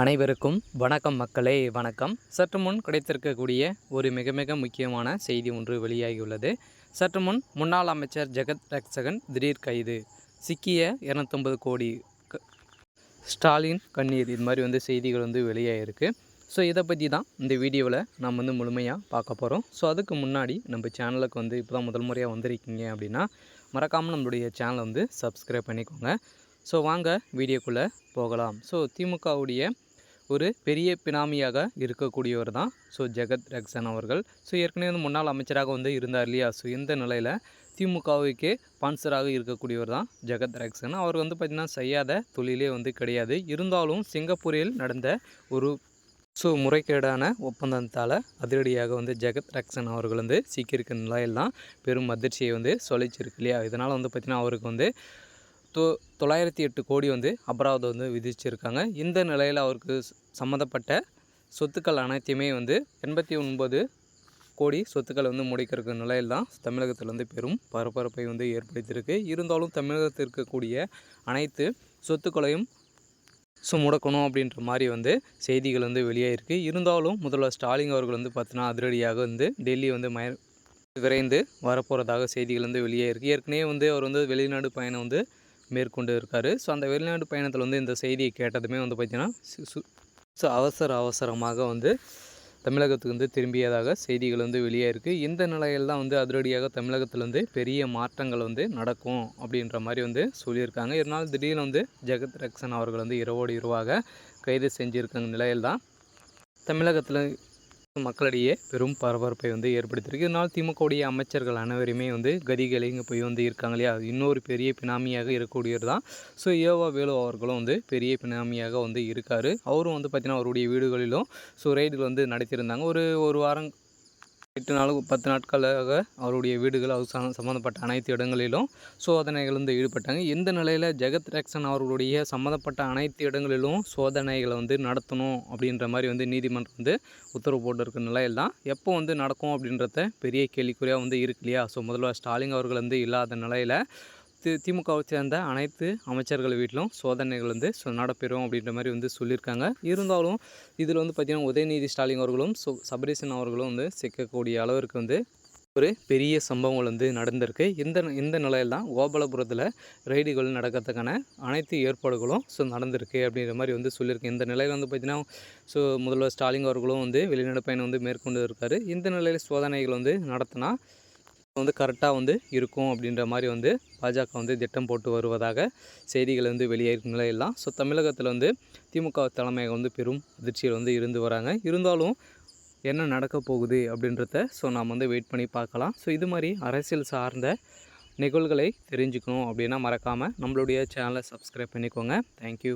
அனைவருக்கும் வணக்கம் மக்களே வணக்கம். சற்று முன் கிடைத்திருக்கக்கூடிய ஒரு மிக மிக முக்கியமான செய்தி ஒன்று வெளியாகியுள்ளது. சற்று முன் முன்னாள் அமைச்சர் ஜெகத் ரக்சகன் திடீர் கைது சிக்கிய இரநூத்தொம்பது கோடி ஸ்டாலின் கண்ணீர். இது மாதிரி வந்து செய்திகள் வந்து வெளியாகிருக்கு ஸோ இதை பற்றி தான் இந்த வீடியோவில் நம்ம வந்து முழுமையாக பார்க்க போகிறோம் ஸோ அதுக்கு முன்னாடி நம்ம சேனலுக்கு வந்து இப்போ தான் முதல் முறையாக வந்திருக்கீங்க அப்படின்னா மறக்காமல் நம்மளுடைய சேனலை வந்து சப்ஸ்கிரைப் பண்ணிக்கோங்க. ஸோ வாங்க வீடியோக்குள்ளே போகலாம். ஸோ திமுகவுடைய ஒரு பெரிய பினாமியாக இருக்கக்கூடியவர் தான். ஸோ ஜெகத் ரக்சன் அவர்கள். ஸோ ஏற்கனவே வந்து முன்னாள் அமைச்சராக வந்து இருந்தார் இல்லையா? ஸோ இந்த நிலையில் திமுகவுக்கே பான்சராக இருக்கக்கூடியவர் தான் ஜெகத் ரக்சன். அவர் வந்து பார்த்திங்கன்னா செய்யாத தொழிலே வந்து கிடையாது. இருந்தாலும் சிங்கப்பூரில் நடந்த ஒரு ஸோ முறைகேடான ஒப்பந்தத்தால் அதிரடியாக வந்து ஜெகத் ரக்சன் அவர்கள் வந்து சீக்கிரிக்க நிலையில் தான் பெரும் அதிர்ச்சியை வந்து சொல்லிச்சிருக்கு இல்லையா? இதனால் வந்து பார்த்திங்கன்னா அவருக்கு வந்து தொ தொள்ளாயிரத்தி எட்டு கோடி வந்து அபராதம் வந்து விதிச்சிருக்காங்க. இந்த நிலையில் அவருக்கு சம்மந்தப்பட்ட சொத்துக்கள் அனைத்தையுமே வந்து எண்பத்தி ஒன்பது கோடி சொத்துக்களை வந்து முடிக்கிறதுக்கு நிலையில் தான் தமிழகத்தில் வந்து பெரும் பரபரப்பை வந்து ஏற்படுத்தியிருக்கு. இருந்தாலும் தமிழகத்தில் இருக்கக்கூடிய அனைத்து சொத்துக்களையும் ஸோ முடக்கணும் அப்படின்ற மாதிரி வந்து செய்திகள் வந்து வெளியாகிருக்கு இருந்தாலும் முதல்வர் ஸ்டாலின் அவர்கள் வந்து பார்த்தீங்கன்னா அதிரடியாக வந்து டெல்லி வந்து மய விரைந்து வரப்போகிறதாக செய்திகள் வந்து வெளியே இருக்குது ஏற்கனவே வந்து அவர் வந்து வெளிநாடு பயணம் வந்து மேற்கொண்டு இருக்கார். ஸோ அந்த வெளிநாடு பயணத்தில் வந்து இந்த செய்தியை கேட்டதுமே வந்து பார்த்திங்கன்னா ஸோ அவசர அவசரமாக வந்து தமிழகத்துக்கு வந்து திரும்பியதாக செய்திகள் வந்து வெளியே இருக்குது இந்த நிலையில் தான் வந்து அதிரடியாக தமிழகத்தில் வந்து பெரிய மாற்றங்கள் வந்து நடக்கும் அப்படின்ற மாதிரி வந்து சொல்லியிருக்காங்க. இதனால் திடீர்னு வந்து ஜெகத் ரக்ஷன் அவர்கள் வந்து இரவோடு இரவாக கைது செஞ்சுருக்காங்க நிலையில் தான் தமிழகத்தில் மக்களிடையே பெரும் பரபரப்பை வந்து ஏற்படுத்தியிருக்கு. இதனால் திமுகவுடைய அமைச்சர்கள் அனைவருமே வந்து கதிகளை இங்கே போய் வந்து இருக்காங்க இல்லையா? இன்னொரு பெரிய பினாமியாக இருக்கக்கூடியது தான். ஸோ ஏவா வேலு அவர்களும் வந்து பெரிய பினாமியாக வந்து இருக்கார். அவரும் வந்து பார்த்திங்கன்னா அவருடைய வீடுகளிலும் ஸோ ரைடுகள் வந்து நடத்தியிருந்தாங்க ஒரு ஒரு வாரம் எட்டு நாள் பத்து நாட்களாக அவருடைய வீடுகள் அது சம்மந்தப்பட்ட அனைத்து இடங்களிலும் சோதனைகள் வந்து ஈடுபட்டாங்க. இந்த நிலையில் ஜெகத் ரேக்சன் அவர்களுடைய சம்மந்தப்பட்ட அனைத்து இடங்களிலும் சோதனைகளை வந்து நடத்தணும் அப்படின்ற மாதிரி வந்து நீதிமன்றம் வந்து உத்தரவு போட்டிருக்க நிலையில் தான் எப்போ வந்து நடக்கும் அப்படின்றத பெரிய கேள்விக்குறியாக வந்து இருக்கு இல்லையா? ஸோ முதல்வர் ஸ்டாலின் அவர்கள் வந்து இல்லாத நிலையில் தி திமுகவை சேர்ந்த அனைத்து அமைச்சர்கள் வீட்டிலும் சோதனைகள் வந்து நடப்பெறும் அப்படின்ற மாதிரி வந்து சொல்லியிருக்காங்க. இருந்தாலும் இதில் வந்து பார்த்திங்கன்னா உதயநிதி ஸ்டாலின் அவர்களும் சு சபரீசன் அவர்களும் வந்து சிக்கக்கூடிய அளவிற்கு வந்து ஒரு பெரிய சம்பவங்கள் வந்து நடந்திருக்கு. இந்த இந்த நிலையில் தான் கோபாலபுரத்தில் ரைடுகள் நடக்கிறதுக்கான அனைத்து ஏற்பாடுகளும் ஸோ நடந்திருக்கு அப்படின்ற மாதிரி வந்து சொல்லியிருக்கு. இந்த நிலையில் வந்து பார்த்திங்கன்னா ஸோ முதல்வர் ஸ்டாலின் அவர்களும் வந்து வெளிநாடு பயணம் வந்து மேற்கொண்டு இருக்கார். இந்த நிலையில் சோதனைகள் வந்து நடத்தினா வந்து கரெக்டாக வந்து இருக்கும் அப்படின்ற மாதிரி வந்து பாஜக வந்து திட்டம் போட்டு வருவதாக செய்திகள் வந்து வெளியேறும் நிலையெல்லாம் ஸோ தமிழகத்தில் வந்து திமுக தலைமையகம் வந்து பெரும் அதிர்ச்சியில் வந்து இருந்து வராங்க. இருந்தாலும் என்ன நடக்க போகுது அப்படின்றத ஸோ நாம் வந்து வெயிட் பண்ணி பார்க்கலாம். ஸோ இது மாதிரி அரசியல் சார்ந்த நிகழ்வுகளை தெரிஞ்சுக்கணும் அப்படின்னா மறக்காமல் நம்மளுடைய சேனலை சப்ஸ்கிரைப் பண்ணிக்கோங்க. தேங்க்யூ